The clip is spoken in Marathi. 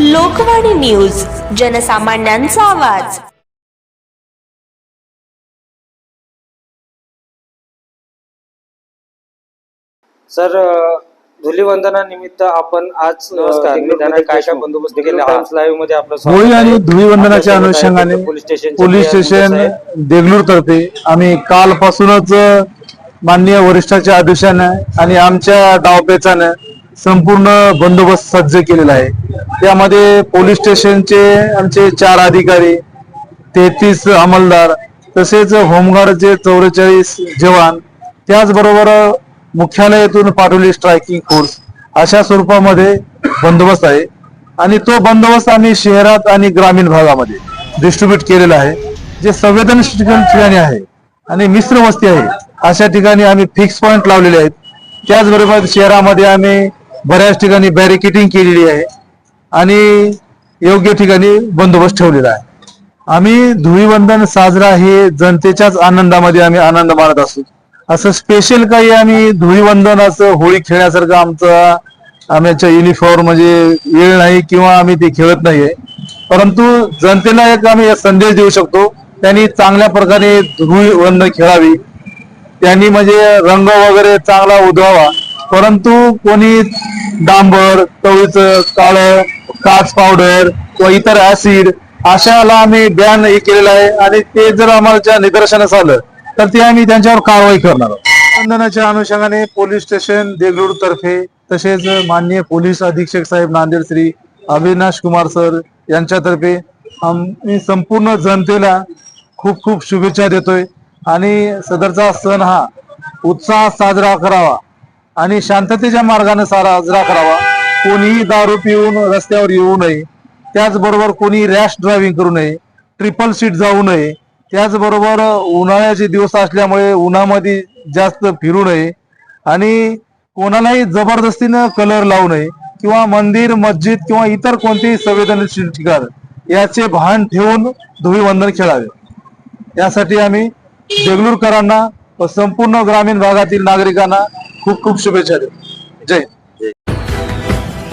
लोकवाणी न्यूज जनसामान्यांचा आवाज. सर धुलीवंदनानिमित्त आपण आज नमस्कार. मी काय काय बंदोबस्त केला लाईव्हमध्ये आपलं स्वागत होळी आणि आहे. आपल्या आहे अनुषंगाने police station police station Degloor तर्फे आम्ही कालपासूनच माननीय वरिष्ठाच्या आदेशानं आणि आमच्या डावपेचानं संपूर्ण बंदोबस्त सज्ज केलेला आहे. त्यामध्ये पोलीस स्टेशनचे आमचे चार अधिकारी तेहतीस अंमलदार तसेच होमगार्डचे चौवेचाळीस जवान त्याचबरोबर मुख्यालयातून पाठवली स्ट्रायकिंग फोर्स अशा स्वरूपामध्ये बंदोबस्त आहे. आणि तो बंदोबस्त आम्ही शहरात आणि ग्रामीण भागामध्ये डिस्ट्रीब्यूट केलेला आहे जे संवेदनशील ठिकाणी आहे आणि मिश्र वस्ती आहे अशा ठिकाणी आम्ही फिक्स पॉईंट लावलेले आहेत. त्याचबरोबर शहरामध्ये आम्ही बऱ्याच ठिकाणी बॅरिकेटिंग केलेली आहे. आणि योग्य ठिकाणी बंदोबस्त ठेवलेला आहे. आम्ही धुळीवंदन साजरा हे जनतेच्याच आनंदामध्ये आम्ही आनंद मानत असू. असं स्पेशल काही आम्ही धुळीवंदन असं होळी खेळण्यासारखं आमचा आमच्या युनिफॉर्म म्हणजे वेळ नाही किंवा आम्ही ते खेळत नाहीये. परंतु जनतेला एक आम्ही संदेश देऊ शकतो त्यांनी चांगल्या प्रकारे धुळीवंदन खेळावी. त्यांनी म्हणजे रंग वगैरे चांगला उधळावा. परंतु कोणी डांबर तवळीचं काळं काच पावडर किंवा इतर ऍसिड अशाला आम्ही बॅन हे केलेलं आहे. आणि ते जर आम्हाला निदर्शनास आलं तर ते आम्ही त्यांच्यावर कारवाई करणार आहोत. बंधनाच्या अनुषंगाने पोलीस स्टेशन देगलूर तर्फे तसेच माननीय पोलीस अधीक्षक साहेब नांदेड श्री अविनाश कुमार सर यांच्यातर्फे आम्ही संपूर्ण जनतेला खूप खूप शुभेच्छा देतोय. आणि सदरचा सण हा उत्साहात साजरा करावा आणि शांततेच्या मार्गाने साजरा करावा. कोणीही दारू पिऊन रस्त्यावर येऊ नये. त्याचबरोबर कोणी रॅश ड्रायव्हिंग करू नये. ट्रिपल सीट जाऊ नये. त्याचबरोबर उन्हाळ्याचे दिवस असल्यामुळे उन्हामध्ये जास्त फिरू नये. आणि कोणालाही जबरदस्तीनं कलर लावू नये किंवा मंदिर मस्जिद किंवा इतर कोणतेही संवेदनशील ठिकाण याचे भान ठेवून धुळीवंदन खेळावे. यासाठी आम्ही देगलूरकरांना व संपूर्ण ग्रामीण भागातील नागरिकांना खूप खूप शुभेच्छा देऊ जय